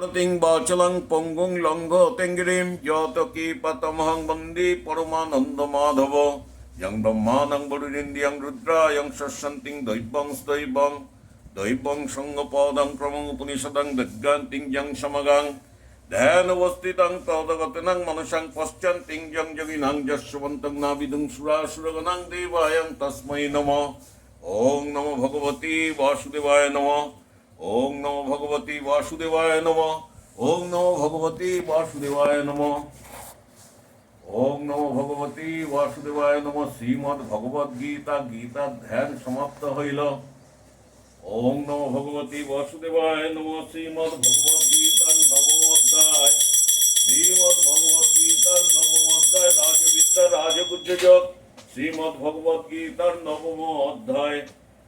প্রতিং বাচলং পঙ্গুং লঙ্ঘ তেঙ্গিরিম যত কি পতমহং বন্দি পরমানন্দ মাধব। যং ব্রহ্মানং বরুরিন্দিয়ং রুদ্রায়ং শস্যন্তিং দৈবং দৈবং দৈবং সঙ্গপদং ক্রমং উপনিষদং বিজ্ঞান্তিং যং সমগাং। ধ্যানবস্থিতং তদগতনং মনসাং পশ্চান্তিং যং যোগিনাং যশ্বন্তং নাবিদুং সুরাসুরগণাং দেবায়ং তস্मै নমঃ। ওং নমো ভগবতী বাসুদেবায় নমঃ। ওং নমো ভগবতী বাসুদেবায় নম। ওং নমো ভগবতী বাসুদেবায় নম। ওং নমো ভগবতী বাসুদেবায় নমঃ। শ্রীমদ্ ভগবদ গীতা গীতা ধ্যান সমাপ্ত হইল। ওং নমো ভগবতী বাসুদেবায় নমঃ। শ্রীমদ্ ভগবদ গীতার নবম অধ্যায়। শ্রীমদ্ ভগবদ গীতার নবম অধ্যায়, রাজবিদ্যা রাজগুজ্জক শ্রীমদ্ ভগবদ গীতার নবম অধ্যায়,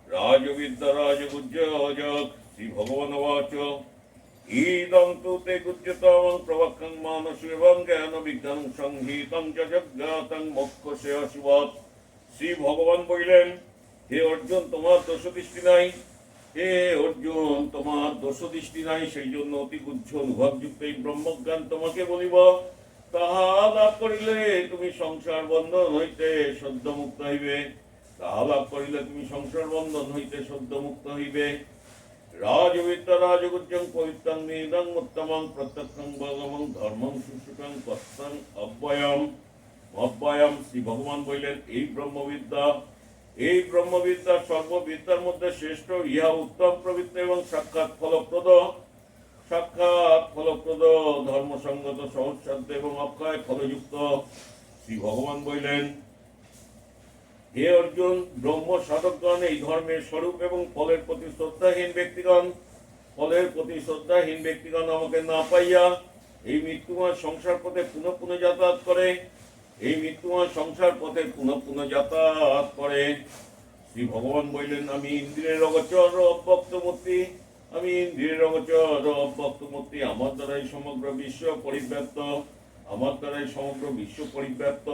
রাজবিদ্যা রাজগুজ্জক শ্রী ভগবান ইদং তু তে গুজ্জতং প্রবক্ষং মানসেবং জ্ঞান বিজ্ঞান সংহিতং চ জজ্ঞাতং মোক্ষসে অশুভৎ। শ্রী ভগবান বলিলেন, হে অর্জুন, তোমার দোষ দৃষ্টি নাই। হে অর্জুন, তোমার দোষ দৃষ্টি নাই সেই জন্য অতি গুজ্জ অনুভবযুক্ত এই ব্রহ্মজ্ঞান তোমাকে বলিব। তাহা লাভ করিলে তুমি সংসার বন্ধন হইতে সদ্য মুক্ত হইবে। তাহা লাভ করিলে তুমি সংসার বন্ধন হইতে সদ্য মুক্ত হইবে। রাজবিদ্যা রাজগুজ্জং পবিত্রং নিদং উত্তমং প্রত্যক্ষং বলমং ধর্মং শুশুকং কর্তং অব্যয়ম। অব্যয়ম, শ্রী ভগবান বললেন, এই ব্রহ্মবিদ্যা এই ব্রহ্মবিদ্যা সর্ববিদ্যার মধ্যে শ্রেষ্ঠ, ইহা উত্তম প্রবৃত্তি এবং সাক্ষাৎ ফলপ্রদ। সাক্ষাৎ ফলপ্রদ, ধর্মসঙ্গত সহসাধ্য এবং অক্ষয় ফলযুক্ত। শ্রী ভগবান বললেন হে অর্জুন, ব্রহ্ম সাধকগণ এই ধর্মের স্বরূপ এবং ফলের প্রতি শ্রদ্ধাহীন ব্যক্তিগণ, ফলের প্রতি শ্রদ্ধাহীন ব্যক্তিগণ আমাকে না পাইয়া এই মৃত্যুময় সংসার পথে পুনঃ পুনঃ যাতায়াত করে, এই মৃত্যুময় সংসার পথে পুনঃ পুনঃ যাতায়াত করে। শ্রী ভগবান বললেন, আমি ইন্দ্রিয়ের অগচর অব্যক্ত মূর্তি আমি ইন্দ্রিয়ের অগচর অব্যক্ত মূর্তি আমার দ্বারাই সমগ্র বিশ্ব পরিব্যাপ্ত, আমার দ্বারাই সমগ্র বিশ্ব পরিব্যাপ্ত।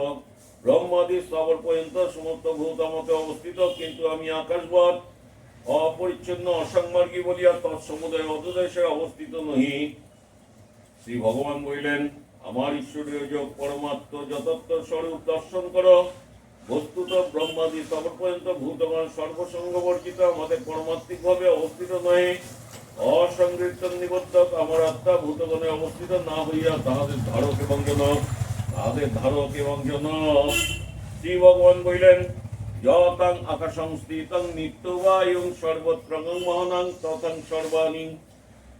ব্রহ্মাদি স্তবর পর্যন্ত সমস্ত ভূতামতে অবস্থিত, কিন্তু আমি অপরিচ্ছন্ন, অসংমার্গী বলিয়া অবস্থিত নহি। শ্রী ভগবান বলিলেন, আমার যোগ পরমাত্ম যতত্ব স্বরূপ দর্শন করো। বস্তুত ব্রহ্মাদি স্তবর পর্যন্ত ভূতগণ সর্বসঙ্গ বর্জিত, আমাদের পরমাত্মিক ভাবে অবস্থিত নহে। অসংগৃত নিবদ্ধক আমার আত্মা ভূতগণে অবস্থিত না হইয়া তাহাদের ধারক এবং জনক। তাহাদের ধারক এবং জনক শ্রী ভগবান বলিলেন, যতাং আকাশং স্থিতং নিত্যবায়ুং সর্বত্র মহানাং তথাং সর্বাণী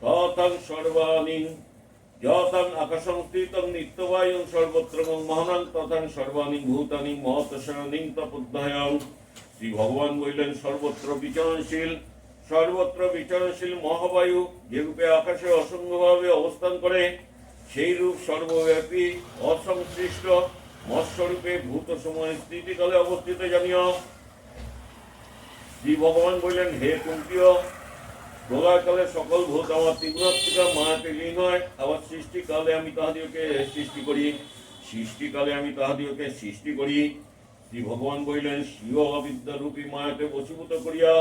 তথাং সর্বাণী, যতাং আকাশং স্থিতং নিত্যবায়ুং সর্বত্র মহানাং তথাং সর্বাণী ভূতানি মহতশয়নিং তপোধ্যায়ং। শ্রী ভগবান বললেন, সর্বত্র বিচরণশীল সর্বত্র বিচরণশীল মহাবায়ু যে রূপে আকাশে অসংখ্যভাবে অবস্থান করে সেই রূপ সর্বব্যাপী অসংশ্লিষ্ট মৎস্বরূপে ভূত সময় স্থিতিকালে অবস্থিত জানিও। শ্রী ভগবান বললেন, হে কুন্তীয়, প্রলয়কালে সকল ভূত আমার তীব্রাত্মিকা মায়াতে লীন হয়। আবার সৃষ্টিকালে আমি তাহাদিওকে সৃষ্টি করি। সৃষ্টিকালে আমি তাহাদিওকে সৃষ্টি করি। শ্রী ভগবান বললেন, স্বীয় অবিদ্যারূপী মায়াতে বশীভূত করিয়া,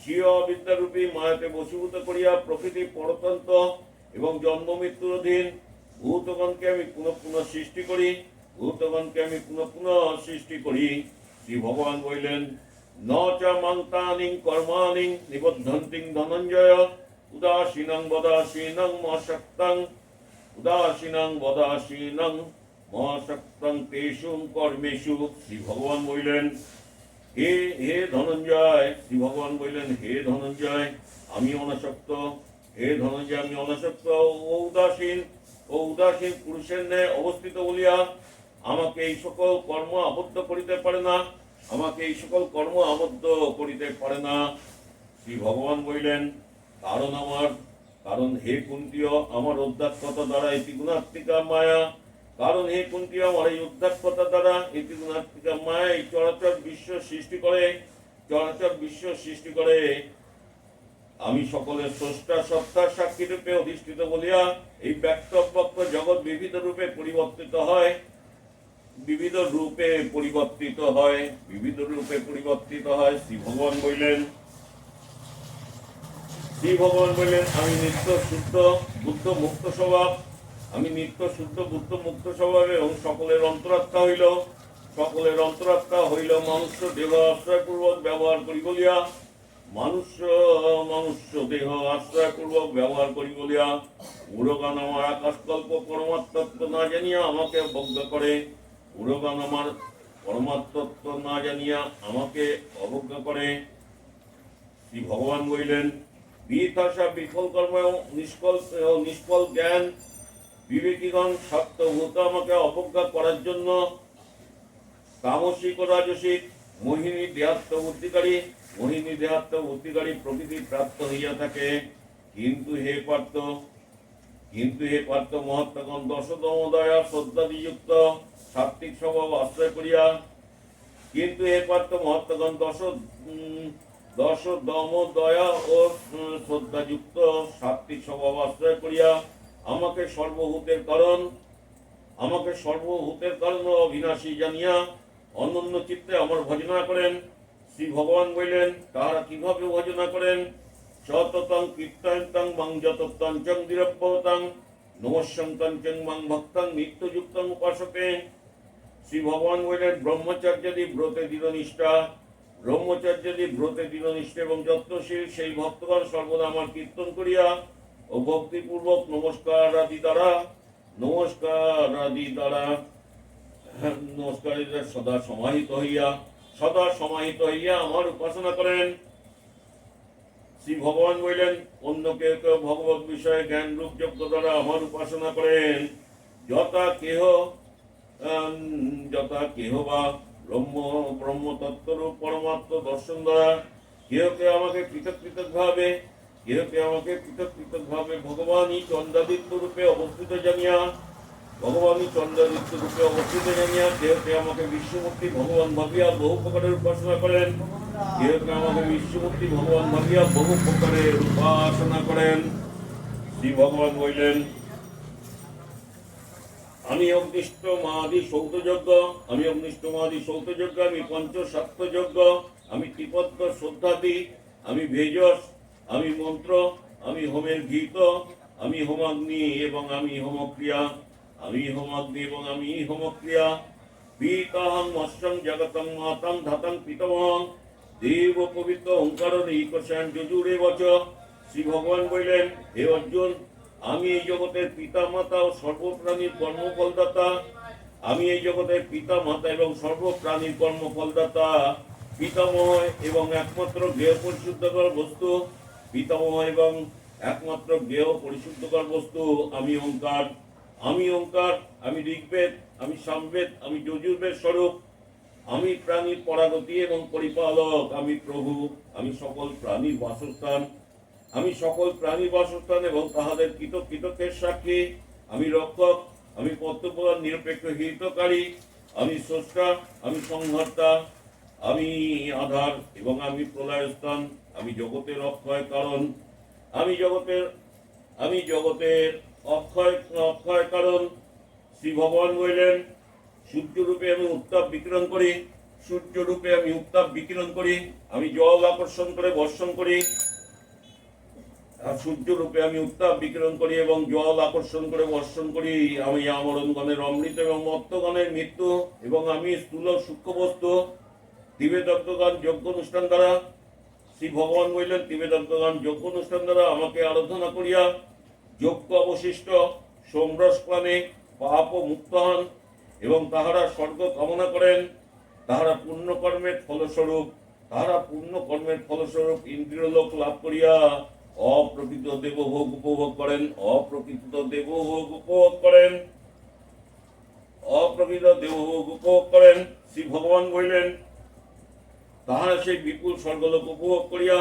স্বীয় অবিদ্যারূপী মায়াতে বশীভূত করিয়া প্রকৃতি পরতন্ত্র এবং জন্ম মৃত্যুর অধীন ভূতগণকে আমি পুনঃ পুনঃ সৃষ্টি করি, ভূতগণকে আমি পুনঃ পুনঃ সৃষ্টি করি। শ্রী ভগবান বললেন, ন চ মন্তানিং কর্মাণি নিবদ্ধন্তিং ধনঞ্জয়, উদাসীনং বদাসীনং মশক্তং উদাসীনং বদাসীনং মহাশক্তং তেষু কর্মেষু। শ্রী ভগবান বললেন, হে হে ধনঞ্জয়, শ্রী ভগবান বললেন, হে ধনঞ্জয় আমি অনাসক্ত, হে ধনঞ্জয় আমি অনাসক্ত, ও উদাসীন ও উদাসীন পুরুষের ন্যায় অবস্থিত বলিয়া আমাকে এই সকল কর্ম আবদ্ধ করিতে পারে না। আমাকে এই সকল কর্ম আবদ্ধ করিতে পারে না। শ্রী ভগবান বললেন, কারণ আমার, কারণ হে কুন্তীয়, আমার অধ্যাত্মতা দ্বারা এটি গুণাত্মিকা মায়া। কারণ হে কুন্তীয়, আমার এই অধ্যাত্মতা দ্বারা এটি গুণাত্মিকা মায়া। এই চরাচর বিশ্ব সৃষ্টি করে, চরাচর বিশ্ব সৃষ্টি করে। আমি সকলের স্রষ্টা সত্তার সাক্ষী রূপে অধিষ্ঠিত বলিয়া এই ব্যক্ত বিবিধ রূপে পরিবর্তিত হয়। বিবিধ রূপে পরিবর্তিত হয়। বিবিধ রূপে পরিবর্তিত হয়। শ্রী ভগবান বললেন শ্রী ভগবান বললেন, আমি নিত্য শুদ্ধ বুদ্ধ মুক্ত স্বভাব। আমি নিত্য শুদ্ধ বুদ্ধ মুক্ত স্বভাব এবং সকলের অন্তরাত্মা হইল। সকলের অন্তরাত্মা হইল মানুষ দেহ আশ্রয়পূর্বক ব্যবহার করি বলিয়া মানুষ মানুষ দেহ আশ্রয়পূর্বক ব্যবহার করি বলিয়া উরগান আমার আকাশকল্প পরমাত্মত্ব না জানিয়া আমাকে অবজ্ঞা করে। উরগান আমার পরমাত্মত্ব না জানিয়া আমাকে অবজ্ঞা করে। শ্রী ভগবান বলিলেন বিথাসা বিফল কর্ম এবং নিষ্ফল নিষ্ফল জ্ঞান বিবেকীগণ সত্যভূত আমাকে অবজ্ঞা করার জন্য। তামসিক ও রাজসিক মোহিনী দেহাত্ম বুদ্ধিকারী মোহিনী দেহাত্ম বুদ্ধিকারী প্রকৃতি প্রাপ্ত হইয়া থাকে। কিন্তু হে পার্থ, কিন্তু হে পার্থ মহাত্মাগণ দশতম দয়া শ্রদ্ধাদিযুক্ত সাত্বিক স্বভাব আশ্রয় করিয়া, কিন্তু হে পার্থ মহাত্মাগণ, দশ দশ দম দয়া ও শ্রদ্ধাযুক্ত সাত্বিক স্বভাব আশ্রয় করিয়া আমাকে সর্বভূতের কারণ, আমাকে সর্বভূতের কারণ অবিনাশী জানিয়া অনন্য চিত্তে আমার ভজনা করেন। শ্রী ভগবান বললেন, তাহারা কীভাবে ভজনা করেন? সততং কীর্তয়ন্তং মাং যতত্তং চং দীরব্যতাং নমস্যন্তং চং মাং ভক্তং নিত্যযুক্তং উপাসতে শ্রী ভগবান বললেন, ব্রহ্মচর্যাদি ব্রতে দৃঢ়নিষ্ঠা, ব্রহ্মচর্যাদি ব্রতে দৃঢ়নিষ্ঠা এবং যত্নশীল সেই ভক্তগণ সর্বদা আমার কীর্তন করিয়া ও ভক্তিপূর্বক নমস্কার আদি দ্বারা নমস্কার আদি দ্বারা নমস্কারীদের সদা সমাহিত হইয়া সদা সমাহিত হইয়া আমার উপাসনা করেন। শ্রী ভগবান বললেন, অন্য কেউ কেউ ভগবত বিষয়ে জ্ঞান রূপ যোগ্য দ্বারা আমার উপাসনা করেন। যথা কেহ যথা কেহ বা ব্রহ্ম ব্রহ্ম তত্ত্বরূপ পরমাত্ম দর্শন দ্বারা কেহ কেউ আমাকে পৃথক পৃথক ভাবে কেহ কেউ আমাকে পৃথক পৃথক ভাবে ভগবানই চন্দ্রাদিত্য রূপে অবস্থিত জানিয়া ভগবানই চন্দ্রাদিত্য রূপে অবস্থিত জানিয়া কেহ কেউ আমাকে বিশ্বমূর্তি ভগবান ভাবিয়া বহু প্রকারের উপাসনা করেন। কেউ আমাকে বিশ্বমূর্তি ভগবান ভাবিয়া বহু প্রকারের উপাসনা করেন। শ্রী ভগবান বললেন, আমি অগ্নিষ্ঠ মাদি সৌতযজ্ঞ, আমি অগ্নিষ্ঠ মাদি সৌতযজ্ঞ, আমি পঞ্চ যজ্ঞ আমি ত্রিপদ্য শ্রদ্ধাদি আমি ভেজস, আমি মন্ত্র, আমি হোমের গীত, আমি হোমাগ্নি এবং আমি হোমক্রিয়া আমি হোমাগ্নি এবং আমি হোমক্রিয়া পিতাহং মৎস্যং জগতং মাতাং ধাতং পিতমং দেব পবিত্র ওঙ্কার নিকষায়ন যজুরে বচ। শ্রী ভগবান বললেন, হে অর্জুন, আমি এই জগতের পিতা মাতা ও সর্বপ্রাণীর কর্মফলদাতা। আমি এই জগতের পিতা মাতা এবং সর্বপ্রাণীর কর্মফলদাতা। পিতামহ এবং একমাত্র গৃহ পরিশুদ্ধকর বস্তু। পিতামহ এবং একমাত্র গৃহ পরিশুদ্ধকর বস্তু, আমি ওঙ্কার আমি ওঙ্কার, আমি ঋগ্বেদ, আমি সামবেদ, আমি যজুর্বেদ স্বরূপ, আমি প্রাণীর পরাগতি এবং পরিপালক, আমি প্রভু, আমি সকল প্রাণীর বাসস্থান, আমি সকল প্রাণীর বাসস্থান এবং তাহাদের কৃত কৃতকের সাক্ষী, আমি রক্ষক, আমি কর্তব্য নিরপেক্ষ হিতকারী, আমি স্রষ্টা, আমি সংহর্তা, আমি আধার এবং আমি প্রলয়স্থান, আমি জগতের অক্ষয় কারণ, আমি জগতের আমি জগতের অক্ষয় অক্ষয় কারণ শ্রী ভগবান বললেন, সূর্যরূপে আমি উত্তাপ বিকিরণ করি, সূর্যরূপে আমি উত্তাপ বিকিরণ করি, আমি জল আকর্ষণ করে বর্ষণ করি সূর্যরূপে আমি উত্তাপ বিকিরণ করি এবং জল আকর্ষণ করে বর্ষণ করি, আমি আমরণগণের অমৃত এবং মত্তগণের মৃত্যু এবং আমি স্থূল সূক্ষ্ম বস্তু দিবেদত্তগণ যজ্ঞ অনুষ্ঠান দ্বারা। শ্রী ভগবান বললেন দিবেদত্তগণ যজ্ঞ অনুষ্ঠান দ্বারা আমাকে আরাধনা করিয়া যজ্ঞ অবশিষ্ট সোমরস প্রাণে পাপ মুক্ত হন এবং তাহারা স্বর্গ কামনা করেন, তাহারা পুণ্যকর্মের ফলস্বরূপ, তাহারা পুণ্যকর্মের ফলস্বরূপ ইন্দ্রিয় লোক লাভ করিয়া অপ্রকৃত দেবভোগ উপভোগ করেন, অপ্রকৃত দেবভোগ উপভোগ করেন, অপ্রকৃত দেবভোগ উপভোগ করেন, শ্রী ভগবান বললেন, তাহারা সেই বিপুল স্বর্গলোক উপভোগ করিয়া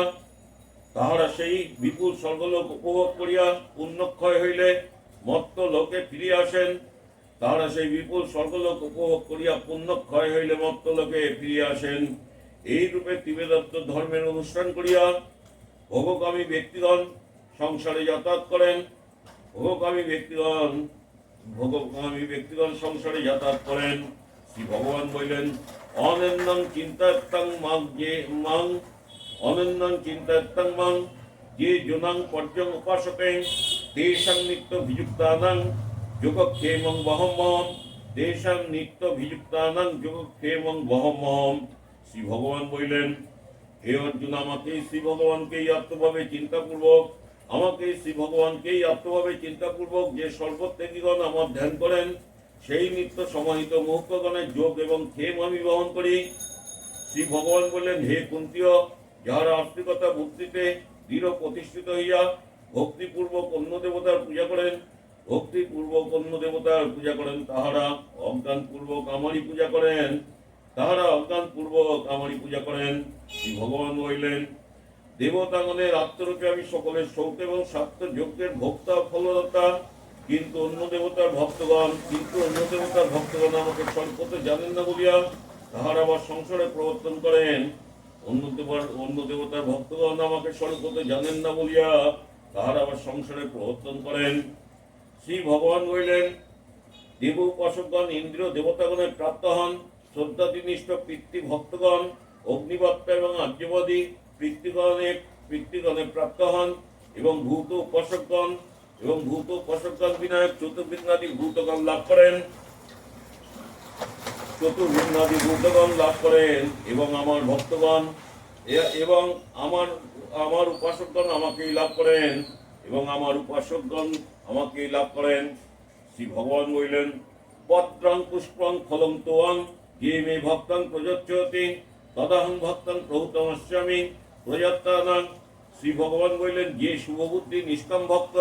তাহারা সেই বিপুল স্বর্গলোক উপভোগ করিয়া পুণ্যক্ষয় হইলে মত্ত লোকে ফিরিয়া আসেন। তাহারা সেই বিপুল স্বর্গলোক উপভোগ করিয়া পুণ্যক্ষয় হইলে মত্ত লোকে ফিরিয়া আসেন। এই রূপে তিবেদত্ত ধর্মের অনুষ্ঠান করিয়া ভোগকামী ব্যক্তিগণ সংসারে যাতায়াত করেন। ভোগকামী ব্যক্তিগণ ভোগকামী ব্যক্তিগণ সংসারে যাতায়াত করেন। শ্রী ভগবান বললেন অনন্দং চিন্তাত্তাং মাং যে মাং অনন্দং চিন্তাত্তাং যে জনাং পর্যং উপাসতে তেষাং নিত্য ভিযুক্তানাং যোগক্ষেমং বহমম তেষাং নিত্য ভিযুক্তানাং যোগক্ষেমং বহমম শ্রী ভগবান বললেন, হে অর্জুন, আমাকে শ্রী ভগবানকেই আত্মভাবে চিন্তাপূর্বক, আমাকে শ্রী ভগবানকেই আত্মভাবে চিন্তাপূর্বক যে সর্বত্যাগীগণ আমার ধ্যান করেন, সেই নিত্য সমাহিত মুহূর্তগণের যোগ এবং ক্ষেম আমি বহন করি। শ্রী ভগবান বললেন, হে কুন্তীয় যাহারা আস্তিকতা বুদ্ধিতে দৃঢ় প্রতিষ্ঠিত হইয়া ভক্তিপূর্বক অন্য দেবতার পূজা করেন ভক্তিপূর্বক অন্য দেবতার পূজা করেন তাহারা অজ্ঞান পূর্বক আমারই পূজা করেন, তাহারা অজ্ঞান পূর্বক আমারই পূজা করেন, শ্রী ভগবান বললেন, দেবতাগণের আত্মরূপে আমি সকলের সৌত এবং স্বার্থ যজ্ঞের ভোক্তা ফলদাতা, কিন্তু অন্য দেবতার ভক্তগণ, কিন্তু অন্য দেবতার ভক্তগণ আমাকে স্বল্পতে জানেন না বলিয়া তাহারা আবার সংসারে প্রবর্তন করেন। অন্য দেবতার অন্য দেবতার ভক্তগণ আমাকে স্বল্পতে জানেন না বলিয়া আবার সংসারে প্রবর্তন করেন। শ্রী ভগবান দেব উপাসকগণ ইন্দ্র দেবতাগণের প্রাপ্ত হন। শ্রদ্ধাতিনিষ্ঠ পিতৃ ভক্তগণ অগ্নিবত্তা এবং আর্যবাদী পিতৃগণে পিতৃগণে প্রাপ্ত হন এবং ভূত উপাসকগণ এবং ভূত উপাসকগণ, বিনায়ক চতুর্বিঘ্নাদি ভূতগণ লাভ করেন। চতুর্বিঘ্নাদি ভূতগণ লাভ করেন এবং আমার ভক্তগণ এবং আমার আমার উপাসকগণ আমাকেই লাভ করেন, এবং আমার উপাসকগণ আমাকেই লাভ করেন। শ্রী ভগবান বললেন, পত্রং পুষ্পং ফলং তোয়াং, যে মে ভক্তং প্রযচ্ছতি, তদাহং ভক্তং প্রভুতমস্যামি প্রযত্তানাং। শ্রী ভগবান বললেন, যে শুভবুদ্ধি নিষ্কাম ভক্ত,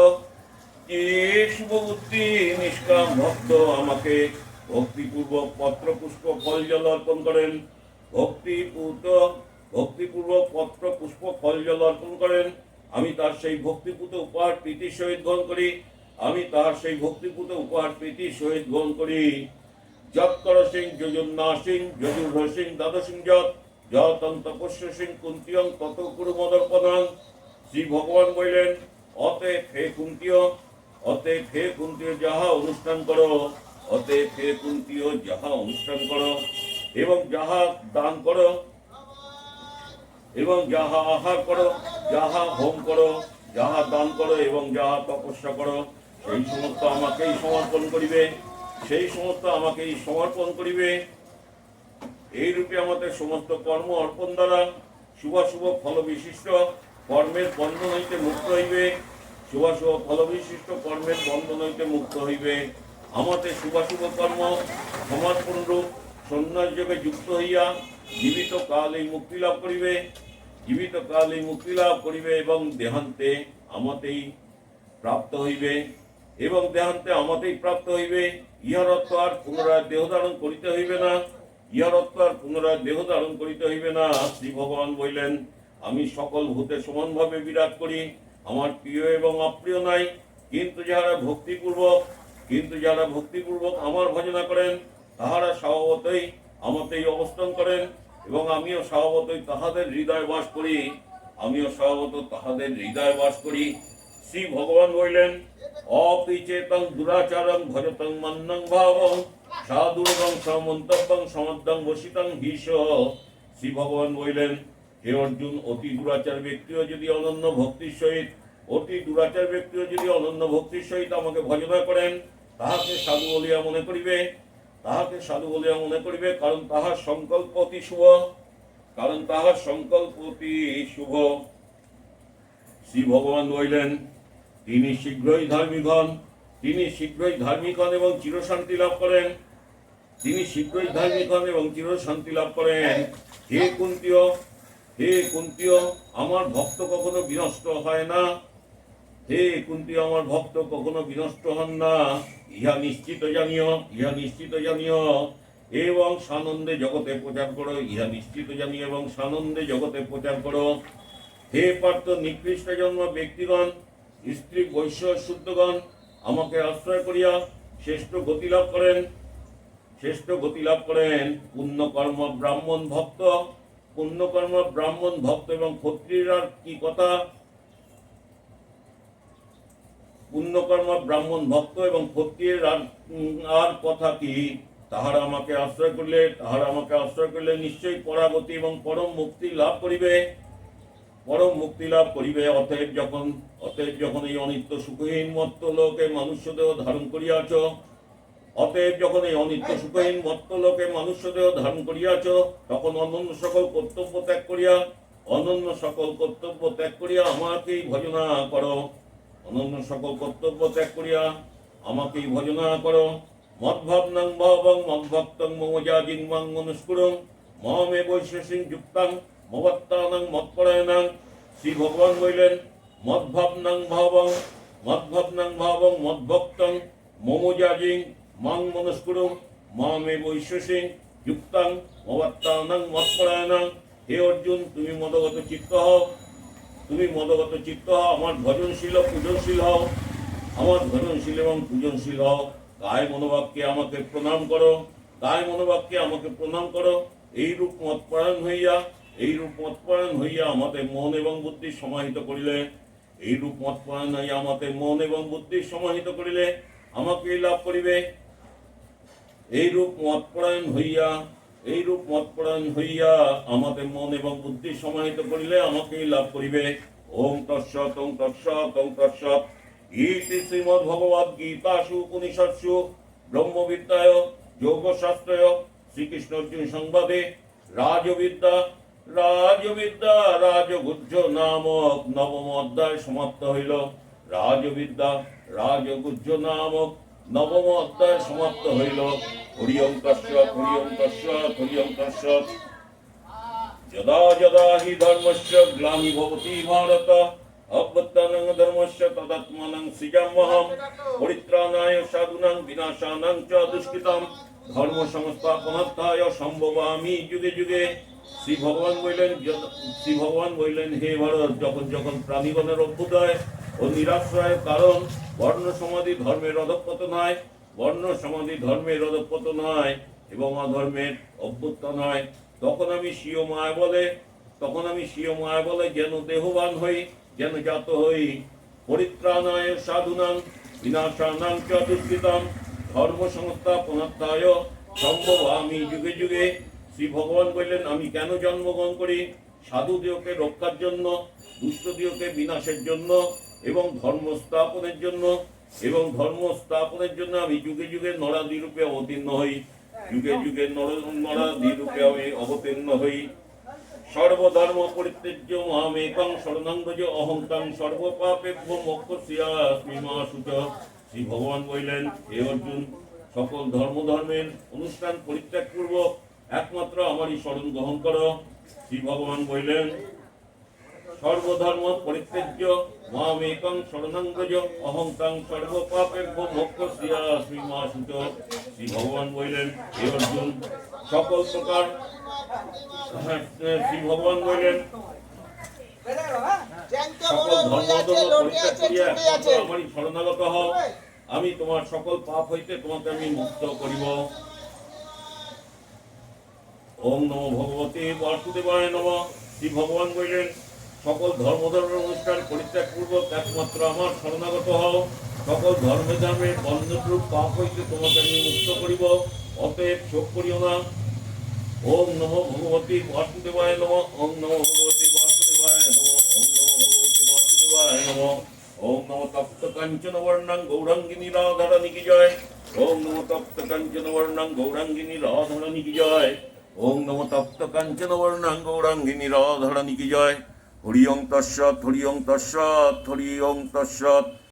যে শুভবুদ্ধি নিষ্কাম ভক্ত আমাকে ভক্তিপূর্বক পত্র পুষ্প ফল জল অর্পণ করেন। ভক্তিপূত ভক্তিপূর্বক পত্র পুষ্প ফল জল অর্পণ করেন। আমি তার সেই ভক্তিপূত উপহার প্রীতির সহিত গ্রহণ করি। আমি তার সেই ভক্তিপূত উপহার প্রীতির সহিত গ্রহণ করি। যৎ কর সিং যজুন্না সিং যজুর্ভ সিং দাদা যত যতং তপস্য সিং, কুন্তিয়ং তত কুরু মদর্পণাং। শ্রী ভগবান বললেন অতএব হে কুন্তীয় অতএব হে কুন্তীয় যাহা অনুষ্ঠান করো। অতএব হে কুন্তীয় যাহা অনুষ্ঠান করো, এবং যাহা দান করো, এবং যাহা আহার করো, যাহা হোম করো, যাহা দান করো, এবং যাহা তপস্যা করো, সেই সমস্ত আমাকেই সমর্পণ করিবে, সেই সমস্ত আমাকেই সমর্পণ করিবে। এই রূপে আমাদের সমস্ত কর্ম অর্পণ দ্বারা শুভাশুভ ফল বিশিষ্ট কর্মের বন্ধন হইতে মুক্ত হইবে। শুভাশুভ ফল বিশিষ্ট কর্মের বন্ধন হইতে মুক্ত হইবে। আমাদের শুভাশুভ কর্ম সমর্পণ রূপ সন্ন্যাস যোগে যুক্ত হইয়া জীবিত কাল এই মুক্তি লাভ করিবে জীবিত কাল এই মুক্তি লাভ করিবে এবং দেহান্তে আমাতেই প্রাপ্ত হইবে। এবং দেহান্তে আমাতেই প্রাপ্ত হইবে, ইহার অর্থ আর পুনরায় দেহ ধারণ করিতে হইবে না, ইহার অর্থ আর পুনরায় দেহ ধারণ করিতে হইবে না। শ্রী ভগবান বললেন, আমি সকল ভূতে সমানভাবে বিরাট করি, আমার প্রিয় এবং অপ্রিয় নাই, কিন্তু যাহারা ভক্তিপূর্বক কিন্তু যারা ভক্তিপূর্বক আমার ভজনা করেন, তাহারা স্বভাবতই আমাতেই অবস্থান করেন এবং আমিও স্বভাবতই তাহাদের হৃদয় বাস করি। আমিও স্বভাবত তাহাদের হৃদয় বাস করি। শ্রী ভগবান বললেন অপিচেতং দুরাচারং ভজতং মন্নং ভাবং, সাধুরং সমন্তব্যং সমদ্দং বসিতং হিস শ্রী ভগবান বললেন, হে অর্জুন, অতি দুরাচার ব্যক্তিও যদি অনন্য ভক্তির সহিত, অতি দুরাচার ব্যক্তিও যদি অনন্য ভক্তির সহিত আমাকে ভজনা করেন তাহাকে সাধু বলিয়া মনে করিবে, তাহাকে সাধু বলিয়া মনে করিবে, কারণ তাহার সংকল্প অতি শুভ, কারণ তাহার সংকল্প অতি শুভ। শ্রী ভগবান বললেন, তিনি শীঘ্রই ধার্মিক হন তিনি শীঘ্রই ধার্মিক হন এবং চিরশান্তি লাভ করেন। তিনি শীঘ্রই ধার্মিক হন এবং চিরশান্তি লাভ করেন। হে কুন্তীয় হে কুন্তীয়, আমার ভক্ত কখনো বিনষ্ট হয় না। হে কুন্তীয়, আমার ভক্ত কখনো বিনষ্ট হন না। ইহা নিশ্চিত জানিও, ইহা নিশ্চিত জানিও। এবং সানন্দে জগতে প্রচার করো, ইহা নিশ্চিত জানিও এবং সানন্দে জগতে প্রচার করো। হে পার্থ নিকৃষ্ট জন্ম ব্যক্তিগণ, স্ত্রী বৈশ্য শুদ্ধগণ, আমাকে আশ্রয় করিয়া শ্রেষ্ঠ গতি লাভ করেন। শ্রেষ্ঠ গতি লাভ করেন পুণ্যকর্ম ব্রাহ্মণ ভক্ত। পুণ্যকর্ম ব্রাহ্মণ ভক্ত এবং ক্ষত্রিয়ার কি কথা? পুণ্যকর্ম, ব্রাহ্মণ ভক্ত এবং ক্ষত্রিয়ের আর কথা কি? তাহারা আমাকে আশ্রয় করলে, তাহারা আমাকে আশ্রয় করলে নিশ্চয়ই পরাগতি এবং পরম মুক্তি লাভ করিবে। পরম মুক্তি লাভ করিবে। অতএব যখন অতএব যখন এই অনিত্য সুখহীন মত্ত লোকে মনুষ্য দেহ ধারণ করিয়াছ, অতএব যখন এই অনিত্য সুখহীন মত্ত লোকে মনুষ্য দেহ ধারণ করিয়াছ, তখন অনন্য সকল কর্তব্য ত্যাগ করিয়া, অনন্য সকল কর্তব্য ত্যাগ করিয়া আমাকেই ভজনা করো। অনন্য সকল কর্তব্য ত্যাগ করিয়া আমাকেই ভজনা করো। মদ্ভাবনাং ভাবং, মদ্ভক্তং মমজাজিং মাং মনুষ্কুরং মমে বৈশেষিং যুক্তাং মবত্তানাং মৎপরায়ণাং। শ্রী ভগবান বললেন, মদ্ভাবনাং ভাবং মদ্ভাবনাং ভাবং মদ্ভক্তং মমজাজিং মাং মনস্কুরং মমে বৈশেষিং যুক্তাং মবত্তানাং মৎপরায়ণাং। হে অর্জুন, তুমি মদগত চিত্ত হও। তুমি মদগত চিত্ত হও, আমার ভজনশীল পূজনশীল হও। আমার ভজনশীল এবং পূজনশীল হও। কায় মনোভাবকে আমাকে প্রণাম করো। কায় মনোভাবকে আমাকে প্রণাম করো। এই রূপ মতপরায়ণ হইয়া, এই রূপ মতপরায়ণ হইয়া আমাদের মন এবং বুদ্ধি সমাহিত করিলে। এই রূপ মতপরায়ণ হইয়া আমাদের মন এবং বুদ্ধি সমাহিত করিলে আমাকে লাভ করিবে। এই রূপ মতপরায়ণ হইয়া এই রূপ মতপরায়ণ হইয়া আমাদের মন এবং বুদ্ধি সমাহিত করিলে আমাকেই লাভ করিবে। ওম তৎসৎ ওম তৎসৎ ওম তৎসৎ। ইতি শ্রীমদ্ ভগবদ গীতাসু উপনিষৎসু ব্রহ্মবিদ্যায় যোগশাস্ত্রয় শ্রীকৃষ্ণ অর্জুন সংবাদে। রাজবিদ্যা রাজবিদ্যা, রাজগুহ্য নামক নবম অধ্যায় সমাপ্ত হইল। রাজবিদ্যা, রাজগুহ্য নামক নবম অধ্যায় সমাপ্ত হইল। হরিয়ং যদা যদা হি ধর্মস্য গ্লানি ভবতি ভারত। চ ধর্ম যুগে যুগে। শ্রী ভগবান বললেন শ্রী ভগবান বললেন, হে ভারত, যখন যখন প্রাণীগণের অভ্যুদয় ও নিরাশ্রয়ের কারণ বর্ণ সমাধি ধর্মের অধপতন নয়, বর্ণ সমাধি ধর্মের অধপতন নয়, এবং অধর্মের অভ্যুত্থান হয় তখন আমি স্বীয় মায় বলে, তখন আমি স্বীয় মায় বলে যেন দেহবান হই, যেন জাত হই। পরিত্রাণায় সাধুনাং বিনাশানাং চ দুষ্কৃতম, ধর্ম সংস্থাপনার্থায় সম্ভব আমি যুগে যুগে। শ্রী ভগবান বললেন, আমি কেন জন্মগ্রহণ করি? সাধু দেহকে রক্ষার জন্য, দুষ্ট দেহকে বিনাশের জন্য এবং ধর্ম স্থাপনের জন্য, এবং ধর্ম স্থাপনের জন্য আমি যুগে যুগে নরাদি রূপে অবতীর্ণ হই। যুগে যুগে নর নরাদি রূপে আমি অবতীর্ণ হই। সর্বধর্ম পরিত্যজ্য মামেকং শরণাঙ্গজ অহংকাং সর্বপাপেভ্য মোক্ষস্যাস্মি শ্রী ভগবান বললেন, হে অর্জুন, সকল ধর্ম ধর্মের অনুষ্ঠান পরিত্যাগ পূর্বক একমাত্র আমারই শরণ গ্রহণ করো। শ্রী ভগবান বললেন, সর্বধর্ম পরিত্যজ্য মামেকং শরণাঙ্গজ অহংকাং সর্বপাপেভ্য মোক্ষস্যাস্মি মা সুচ শ্রী ভগবান বললেন হে অর্জুন সকল প্রকার শ্রী ভগবান বললেন সকল ধর্ম পরিত্যাগ করিয়া আমারই শরণাগত হও। আমি তোমার সকল পাপ হইতে তোমাকে আমি মুক্ত করিব। ওম নম ভগবতে বাসুদেবায় নম। শ্রী ভগবান বললেন সকল ধর্ম ধর্মের অনুষ্ঠান পরিত্যাগ পূর্বক একমাত্র আমার শরণাগত হও। সকল ধর্মে ধর্মের বন্ধনরূপ পাপ হইতে তোমাকে আমি মুক্ত করিব। অতএব শোক করিও না। ওম নম ভগবতী বাসুদেবায় নম। ওম নম ভগবতী বাসুদেবায় নম। ওম নম ভগবতী বাসুদেবায় নম। ওম নম তপ্ত কাঞ্চন বর্ণাং গৌরাঙ্গিনী রাধারানী কি জয়। ওম নম তপ্ত কাঞ্চন বর্ণাং গৌরাঙ্গিনী রাধারানী কি জয়। ওম নম তপ্ত কাঞ্চন বর্ণাং গৌরাঙ্গিনী রাধারানী কি জয়। হরি ওং তৎসৎ হরি ওং তৎসৎ হরি ওং তস্সৎ